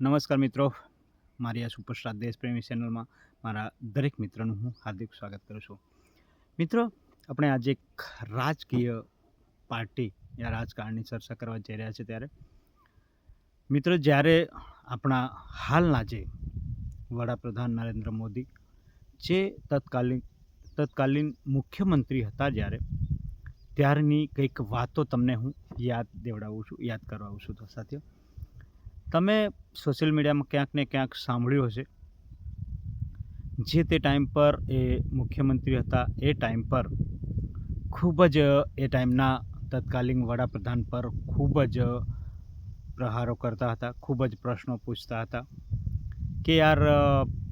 નમસ્કાર મિત્રો. મારી આ સુપરસ્ટાર દેશપ્રેમી ચેનલમાં મારા દરેક મિત્રનું હું હાર્દિક સ્વાગત કરું છું. મિત્રો, આપણે આજે એક રાજકીય પાર્ટી યા રાજકારણની ચર્ચા કરવા જઈ રહ્યા છે ત્યારે. મિત્રો, જ્યારે આપણા હાલના જે વડાપ્રધાન નરેન્દ્ર મોદી જે તત્કાલીન તત્કાલીન મુખ્યમંત્રી હતા જ્યારે, ત્યારની કંઈક વાતો તમને હું યાદ દેવડાવું છું, યાદ કરાવું છું સાથીઓ. તમે સોશિયલ મીડિયામાં ક્યાંક ને ક્યાંક સાંભળ્યું હશે. જે તે ટાઈમ પર એ મુખ્યમંત્રી હતા, એ ટાઈમ પર ખૂબ જ એ ટાઈમના તત્કાલીન વડાપ્રધાન પર ખૂબ જ પ્રહારો કરતા હતા, ખૂબ જ પ્રશ્નો પૂછતા હતા કે યાર,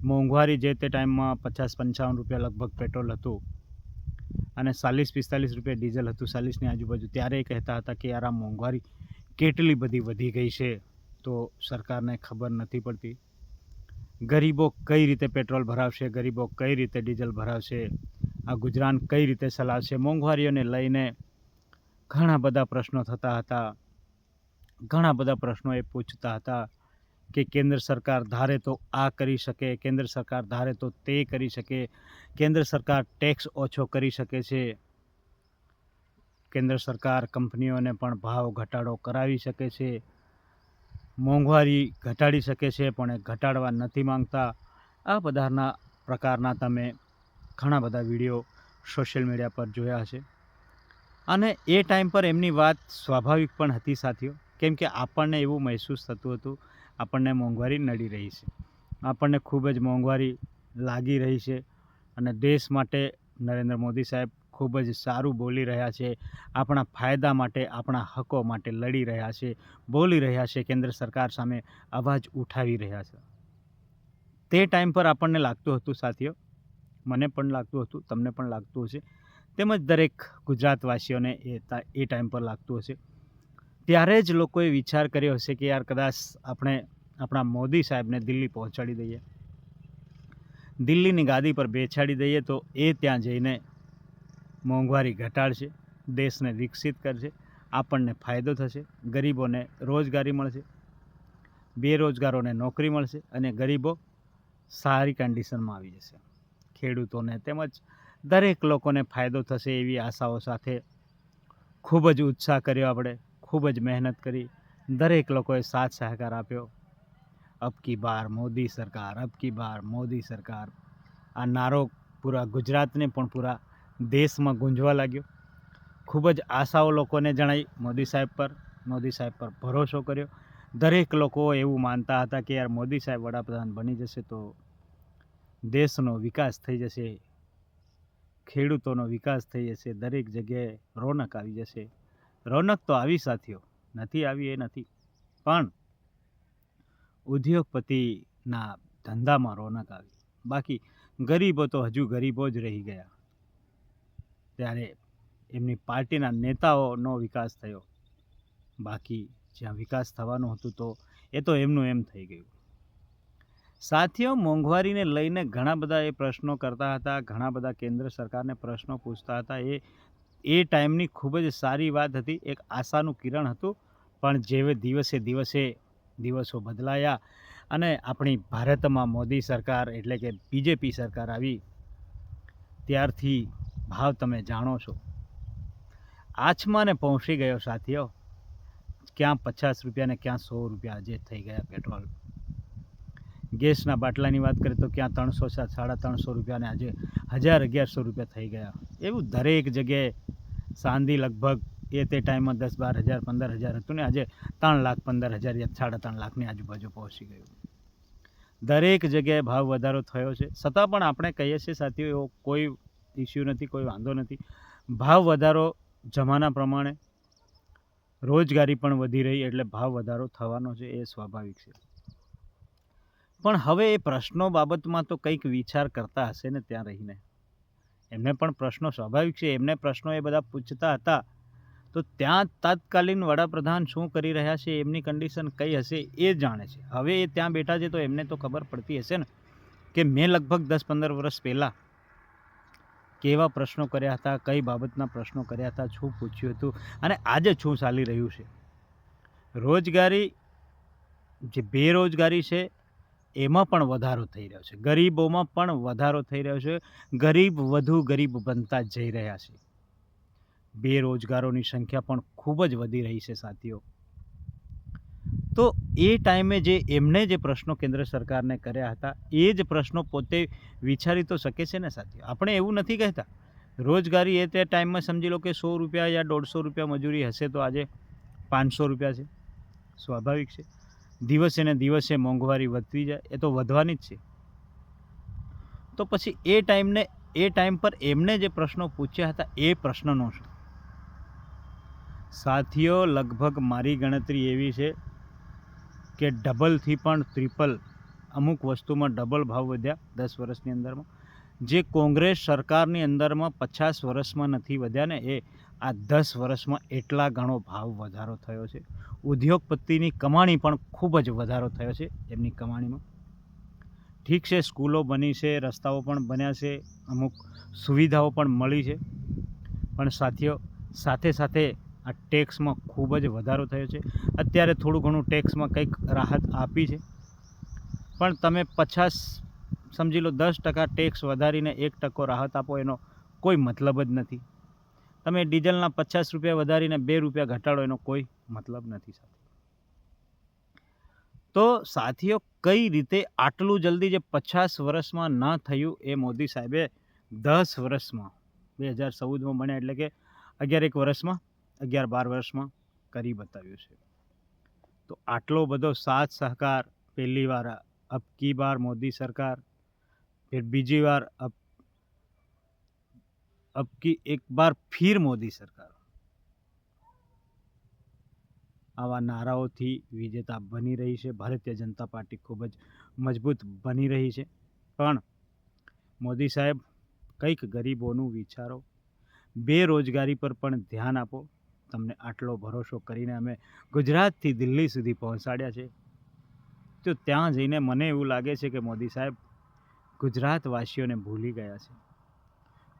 મોંઘવારી જે તે ટાઈમમાં પચાસ પંચાવન રૂપિયા લગભગ પેટ્રોલ હતું અને ચાલીસ પિસ્તાલીસ રૂપિયા ડીઝલ હતું ચાલીસની આજુબાજુ, ત્યારે કહેતા હતા કે યાર, આ મોંઘવારી કેટલી બધી વધી ગઈ છે. તો સરકારને ખબર નથી પડતી. ગરીબો કઈ રીતે પેટ્રોલ ભરાવશે, ગરીબો કઈ રીતે ડીઝલ ભરાવશે, આ ગુજરાન કઈ રીતે ચલાવશે? મોંઘવારીઓને લઈને ઘણા બધા પ્રશ્નો થતા હતા. ઘણા બધા પ્રશ્નો એ પૂછતા હતા કે કેન્દ્ર સરકાર ધારે તો આ કરી શકે, કેન્દ્ર સરકાર ધારે તો તે કરી શકે, કેન્દ્ર સરકાર ટેક્સ ઓછો કરી શકે છે. કેન્દ્ર સરકાર કંપનીઓને પણ ભાવ ઘટાડો કરાવી શકે છે. મોંઘવારી ઘટાડી શકે છે, પણ એ ઘટાડવા નથી માંગતા. આ બધાના પ્રકારના તમે ઘણા બધા વીડિયો સોશિયલ મીડિયા પર જોયા હશે. અને એ ટાઈમ પર એમની વાત સ્વાભાવિક પણ હતી સાથીઓ, કેમ કે આપણને એવું મહેસૂસ થતું હતું, આપણને મોંઘવારી નડી રહી છે. આપણને ખૂબ જ મોંઘવારી લાગી રહી છે અને દેશ માટે નરેન્દ્ર મોદી સાહેબ ખૂબ જ સારું બોલી રહ્યા છે. આપણા ફાયદા માટે, આપણા હકો માટે લડી રહ્યા છે. બોલી રહ્યા છે કેન્દ્ર સરકાર સામે અવાજ ઉઠાવી રહ્યા છે. તે ટાઈમ પર આપણને લાગતું હતું સાથીઓ, મને પણ લાગતું હતું, તમને પણ લાગતું હશે. તેમજ દરેક ગુજરાતવાસીઓને એ એ ટાઈમ પર લાગતું હશે. ત્યારે જ લોકોએ વિચાર કર્યો હશે કે યાર કદાચ આપણે આપણા મોદી સાહેબને દિલ્હી પહોંચાડી દઈએ. દિલ્હીની ગાદી પર બેસાડી દઈએ તો એ ત્યાં જઈને મોંઘવારી ઘટાડશે, દેશને વિકસિત કરશે, આપણને ફાયદો થશે, ગરીબોને રોજગારી મળશે, બેરોજગારોને નોકરી મળશે અને ગરીબો સારી કન્ડિશનમાં આવી જશે. ખેડૂતોને તેમજ દરેક લોકોને ફાયદો થશે એવી આશાઓ સાથે ખૂબ જ ઉત્સાહ કર્યો આપણે, ખૂબ જ મહેનત કરી, દરેક લોકોએ સાથ સહકાર આપ્યો. અબ કી બાર મોદી સરકાર, અબ કી બાર મોદી સરકાર. આ નારો પૂરા ગુજરાતને પણ પૂરા દેશમાં ગુંજવા લાગ્યો. ખૂબ જ આશાઓ લોકોને જણાઈ. મોદી સાહેબ પર, મોદી સાહેબ પર ભરોસો કર્યો. દરેક લોકો એવું માનતા હતા કે યાર મોદી સાહેબ વડાપ્રધાન બની જશે તો દેશનો વિકાસ થઈ જશે, ખેડૂતોનો વિકાસ થઈ જશે, દરેક જગ્યાએ રોનક આવી જશે. રોનક તો આવી સાથીઓ, નથી આવી એ નથી. પણ ઉદ્યોગપતિના ધંધામાં રોનક આવી. બાકી ગરીબો તો હજુ ગરીબો જ રહી ગયા. ત્યારે એમની પાર્ટીના નેતાઓનો વિકાસ થયો. બાકી જ્યાં વિકાસ થવાનું હતું તો એ તો એમનું એમ થઈ ગયું. સાથીઓ, મોંઘવારીને લઈને ઘણા બધા એ પ્રશ્નો કરતા હતા, ઘણા બધા કેન્દ્ર સરકારને પ્રશ્નો પૂછતા હતા. એ એ ટાઈમની ખૂબ જ સારી વાત હતી, એક આશાનું કિરણ હતું, પણ જેવે દિવસે દિવસે દિવસો બદલાયા અને આપણી ભારતમાં મોદી સરકાર એટલે કે બીજેપી સરકાર આવી. ત્યારથી ભાવ તમે જાણો છો. આછમાને પહોંચી ગયો સાથીઓ. ક્યાં પચાસ રૂપિયા ને ક્યાં સો રૂપિયા આજે થઈ ગયા પેટ્રોલ. ગેસના બાટલાની વાત કરીએ તો ક્યાં ત્રણસો સાડા ત્રણસો રૂપિયાને આજે હજાર અગિયારસો રૂપિયા થઈ ગયા. એવું દરેક જગ્યાએ સાંધી લગભગ એ તે ટાઈમમાં દસ બાર હજાર, પંદર હજાર હતું ને આજે ત્રણ લાખ, પંદર હજાર યા સાડા ત્રણ લાખની આજુબાજુ પહોંચી ગયું. દરેક જગ્યાએ ભાવ વધારો થયો છે. છતાં પણ આપણે કહીએ છીએ સાથીઓ, એવો કોઈ ઇસ્યુ નથી, કોઈ વાંધો નથી. ભાવ વધારો જમાના પ્રમાણે રોજગારી પણ વધી રહી એટલે ભાવ વધારો થવાનો છે એ સ્વાભાવિક છે. પણ હવે એ પ્રશ્નો બાબતમાં તો કંઈક વિચાર કરતા હશે ને ત્યાં રહીને. એમને પણ પ્રશ્નો સ્વાભાવિક છે, એમને પ્રશ્નો એ બધા પૂછતા હતા. તો ત્યાં તાત્કાલીન વડાપ્રધાન શું કરી રહ્યા છે, એમની કન્ડિશન કઈ હશે એ જાણે છે. હવે એ ત્યાં બેઠા છે તો એમને તો ખબર પડતી હશે ને કે મેં લગભગ દસ પંદર વર્ષ પહેલાં કેવા પ્રશ્નો કર્યા હતા, કઈ બાબતના પ્રશ્નો કર્યા હતા, શું પૂછ્યું હતું અને આજે શું ચાલી રહ્યું છે? રોજગારી જે બેરોજગારી છે, એમાં પણ વધારો થઈ રહ્યો છે. ગરીબોમાં પણ વધારો થઈ રહ્યો છે. ગરીબ વધુ ગરીબ બનતા જઈ રહ્યા છે. બેરોજગારોની સંખ્યા પણ ખૂબ જ વધી રહી છે, સાથીઓ. તો એ ટાઈમે જે એમણે જે પ્રશ્નો કેન્દ્ર સરકારને કર્યા હતા, એ જ પ્રશ્નો પોતે વિચારી તો શકે છે ને સાથીઓ? આપણે એવું નથી કહેતા. રોજગારી એ તે ટાઈમમાં સમજી લો કે સો રૂપિયા યા દોઢસો રૂપિયા મજૂરી હશે તો આજે પાંચસો રૂપિયા છે. સ્વાભાવિક છે. દિવસે ને દિવસે મોંઘવારી વધતી જાય, એ તો વધવાની જ છે. તો પછી એ ટાઈમને, એ ટાઈમ પર એમને જે પ્રશ્નો પૂછ્યા હતા, એ પ્રશ્નનો શું? સાથીઓ, લગભગ મારી ગણતરી એવી છે કે ડબલથી પણ ટ્રિપલ અમુક વસ્તુમાં ડબલ ભાવ વધ્યા દસ વર્ષની અંદરમાં. જે કોંગ્રેસ સરકારની અંદરમાં પચાસ વર્ષમાં નથી વધ્યા ને એ આ દસ વર્ષમાં એટલા ઘણો ભાવ વધારો થયો છે. ઉદ્યોગપતિની કમાણી પણ ખૂબ જ વધારો થયો છે એમની કમાણીમાં. ઠીક છે, સ્કૂલો બની છે, રસ્તાઓ પણ બન્યા છે, અમુક સુવિધાઓ પણ મળી છે. પણ સાથીઓ, સાથે સાથે આ ટેક્સમાં ખૂબ જ વધારો થયો છે. અત્યારે થોડું ઘણું ટેક્સમાં કંઈક રાહત આપી છે. પણ તમે પચાસ, સમજી લો દસ ટકા ટેક્સ વધારીને એક ટકો રાહત આપો એનો કોઈ મતલબ જ નથી. તમે ડીઝલના પચાસ રૂપિયા વધારીને બે રૂપિયા ઘટાડો એનો કોઈ મતલબ નથી સાથે. તો સાથીઓ, કઈ રીતે આટલું જલ્દી જે પચાસ વર્ષમાં ન થયું એ મોદી સાહેબે દસ વર્ષમાં, બે હજાર ચૌદમાં બન્યા એટલે કે અગિયાર એક વર્ષમાં અગિયાર બાર વર્ષમાં કરી બતાવ્યું છે. તો આટલો બધો સાથ સહકાર પહેલી વાર અબ કી બાર મોદી સરકાર, ફિર બીજી વાર અબ અબ કી એક બાર ફિર મોદી સરકાર. આવા નારાઓથી વિજેતા બની રહી છે. ભારતીય જનતા પાર્ટી ખૂબ જ મજબૂત બની રહી છે. પણ મોદી સાહેબ, કંઈક ગરીબોનું વિચારો. બેરોજગારી પર પણ ધ્યાન આપો. તમને આટલો ભરોસો કરીને અમે ગુજરાતથી દિલ્હી સુધી પહોંચાડ્યા છે. તો ત્યાં જઈને મને એવું લાગે છે કે મોદી સાહેબ, ગુજરાતવાસીઓને ભૂલી ગયા છે.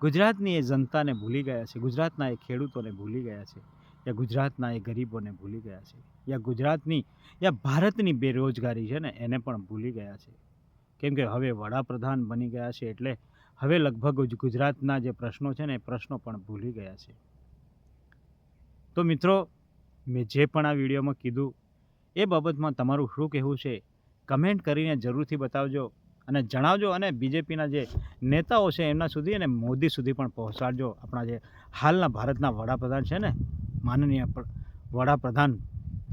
ગુજરાતની એ જનતાને ભૂલી ગયા છે, ગુજરાતના એ ખેડૂતોને ભૂલી ગયા છે, યા ગુજરાતના એ ગરીબોને ભૂલી ગયા છે, યા ગુજરાતની, યા ભારતની બેરોજગારી છે ને, એને પણ ભૂલી ગયા છે. કેમ કે હવે વડાપ્રધાન બની ગયા છે એટલે હવે લગભગ ગુજરાતના જે પ્રશ્નો છે ને, એ પ્રશ્નો પણ ભૂલી ગયા છે. તો મિત્રો, મેં જે પણ આ વિડીયોમાં કીધું, એ બાબતમાં તમારું શું કહેવું છે, કમેન્ટ કરીને જરૂરથી બતાવજો અને જણાવજો અને બીજેપીના જે નેતાઓ છે એમના સુધી અને મોદી સુધી પણ પહોંચાડજો. આપણા જે હાલના ભારતના વડાપ્રધાન છે ને, માનનીય વડાપ્રધાન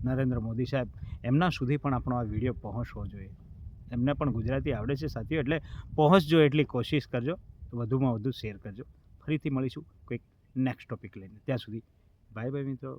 નરેન્દ્ર મોદી સાહેબ, એમના સુધી પણ આપણો આ વીડિયો પહોંચવો જોઈએ. એમને પણ ગુજરાતી આવડે છે સાથીઓ, એટલે પહોંચજો એટલી કોશિશ કરજો, વધુમાં વધુ શેર કરજો. ફરીથી મળીશું કોઈક નેક્સ્ટ ટોપિક લઈને. ત્યાં સુધી બાય બાય મિત્રો